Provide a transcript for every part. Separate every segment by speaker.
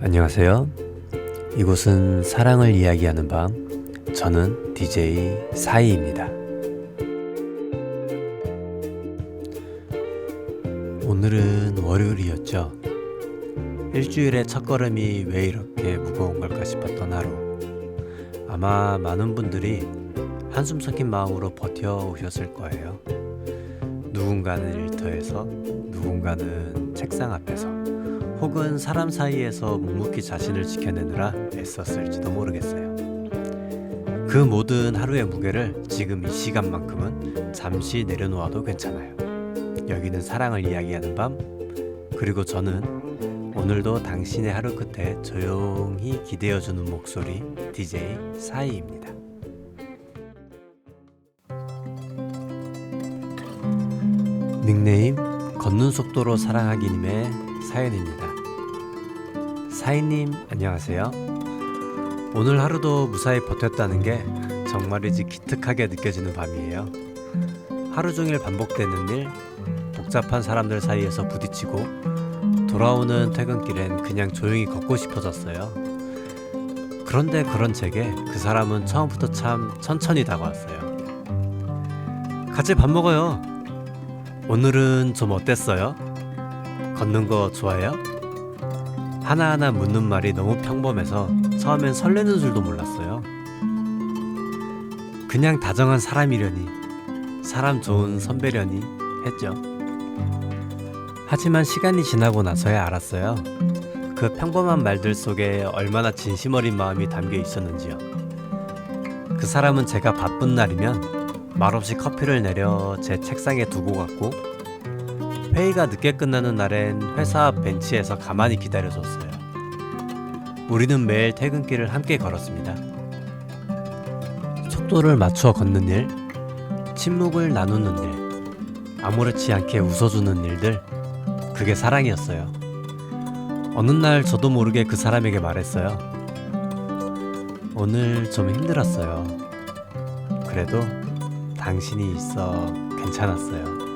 Speaker 1: 안녕하세요. 이곳은 사랑을 이야기하는 밤. 저는 DJ 사이입니다. 오늘은 월요일이었죠. 일주일의 첫걸음이 왜 이렇게 무거운 걸까 싶었던 하루. 아마 많은 분들이 한숨 섞인 마음으로 버텨오셨을 거예요. 누군가는 일터에서, 누군가는 책상 앞에서, 혹은 사람 사이에서 묵묵히 자신을 지켜내느라 애썼을지도 모르겠어요. 그 모든 하루의 무게를 지금 이 시간만큼은 잠시 내려놓아도 괜찮아요. 여기는 사랑을 이야기하는 밤, 그리고 저는 오늘도 당신의 하루 끝에 조용히 기대어주는 목소리 DJ 사이입니다. 닉네임 걷는 속도로 사랑하기님의 사연입니다. 사인님 안녕하세요. 오늘 하루도 무사히 버텼다는 게 정말이지 기특하게 느껴지는 밤이에요. 하루 종일 반복되는 일, 복잡한 사람들 사이에서 부딪히고 돌아오는 퇴근길엔 그냥 조용히 걷고 싶어졌어요. 그런데 그런 제게 그 사람은 처음부터 참 천천히 다가왔어요. 같이 밥 먹어요. 오늘은 좀 어땠어요? 걷는 거 좋아해요? 하나하나 묻는 말이 너무 평범해서 처음엔 설레는 줄도 몰랐어요. 그냥 다정한 사람이려니, 사람 좋은 선배려니 했죠. 하지만 시간이 지나고 나서야 알았어요. 그 평범한 말들 속에 얼마나 진심 어린 마음이 담겨 있었는지요. 그 사람은 제가 바쁜 날이면 말없이 커피를 내려 제 책상에 두고 갔고 회의가 늦게 끝나는 날엔 회사 앞 벤치에서 가만히 기다려줬어요. 우리는 매일 퇴근길을 함께 걸었습니다. 속도를 맞춰 걷는 일, 침묵을 나누는 일, 아무렇지 않게 웃어주는 일들, 그게 사랑이었어요. 어느 날 저도 모르게 그 사람에게 말했어요. 오늘 좀 힘들었어요. 그래도 당신이 있어 괜찮았어요.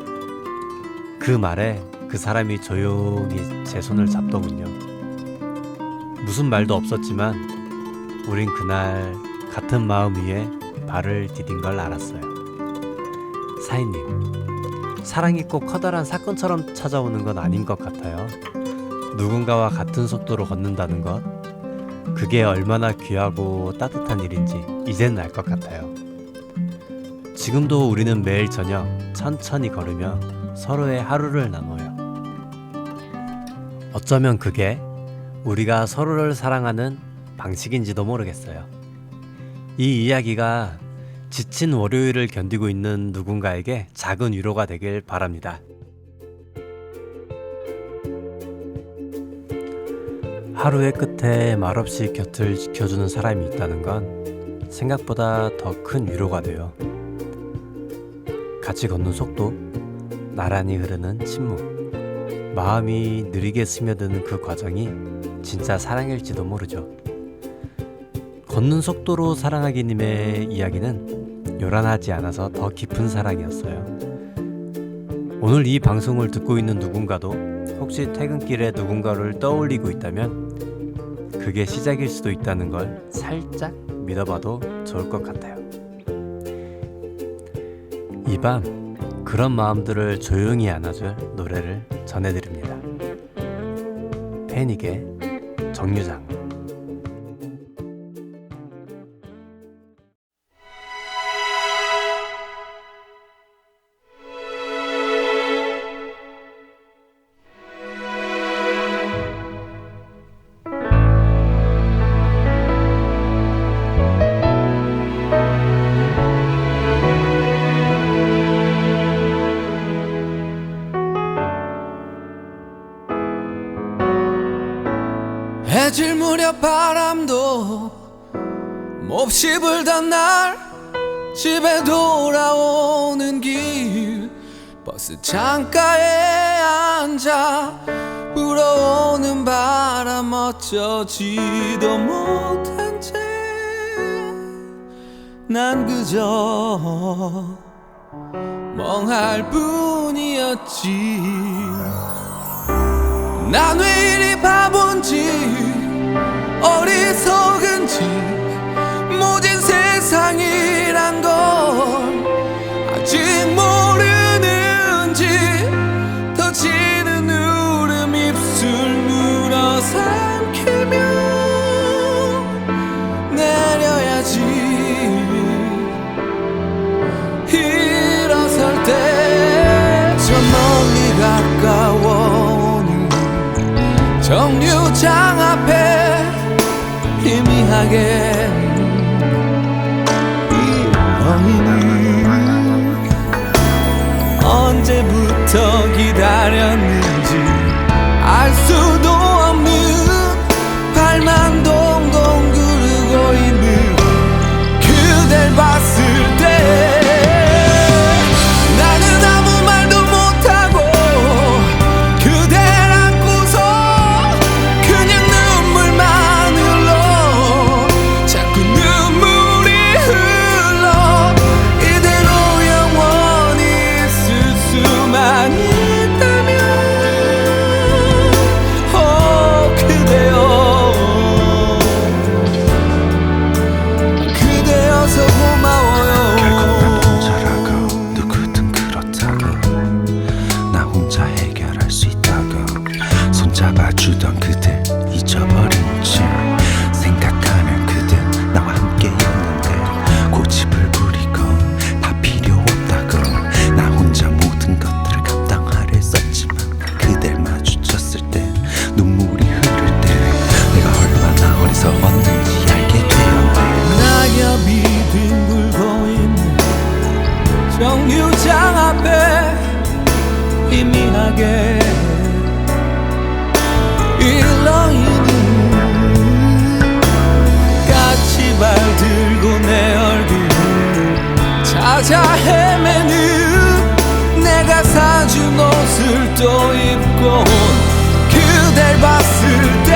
Speaker 1: 그 말에 그 사람이 조용히 제 손을 잡더군요. 무슨 말도 없었지만 우린 그날 같은 마음 위에 발을 디딘 걸 알았어요. 사인님, 사랑이 꼭 커다란 사건처럼 찾아오는 건 아닌 것 같아요. 누군가와 같은 속도로 걷는다는 것, 그게 얼마나 귀하고 따뜻한 일인지 이젠 알 것 같아요. 지금도 우리는 매일 저녁 천천히 걸으며 서로의 하루를 나눠요. 어쩌면 그게 우리가 서로를 사랑하는 방식인지도 모르겠어요. 이 이야기가 지친 월요일을 견디고 있는 누군가에게 작은 위로가 되길 바랍니다. 하루의 끝에 말없이 곁을 지켜주는 사람이 있다는 건 생각보다 더 큰 위로가 돼요. 같이 걷는 속도, 나란히 흐르는 침묵, 마음이 느리게 스며드는 그 과정이 진짜 사랑일지도 모르죠. 걷는 속도로 사랑하기님의 이야기는 요란하지 않아서 더 깊은 사랑이었어요. 오늘 이 방송을 듣고 있는 누군가도 혹시 퇴근길에 누군가를 떠올리고 있다면 그게 시작일 수도 있다는 걸 살짝 믿어봐도 좋을 것 같아요. 이밤 그런 마음들을 조용히 안아줄 노래를 전해드립니다. 패닉의 정류장.
Speaker 2: 해질 무렵 바람도 몹시 불던 날 집에 돌아오는 길. 버스 창가에 앉아 불어오는 바람 어쩌지도 못한 채 난 그저 멍할 뿐이었지 난 왜 이리 바본지 정류장 앞에 희미하게 정류장 앞에 예민하게 일러이는 까치발 들고 내 얼굴을 찾아 헤매는 내가 사준 옷을 또 입고 그댈 봤을 때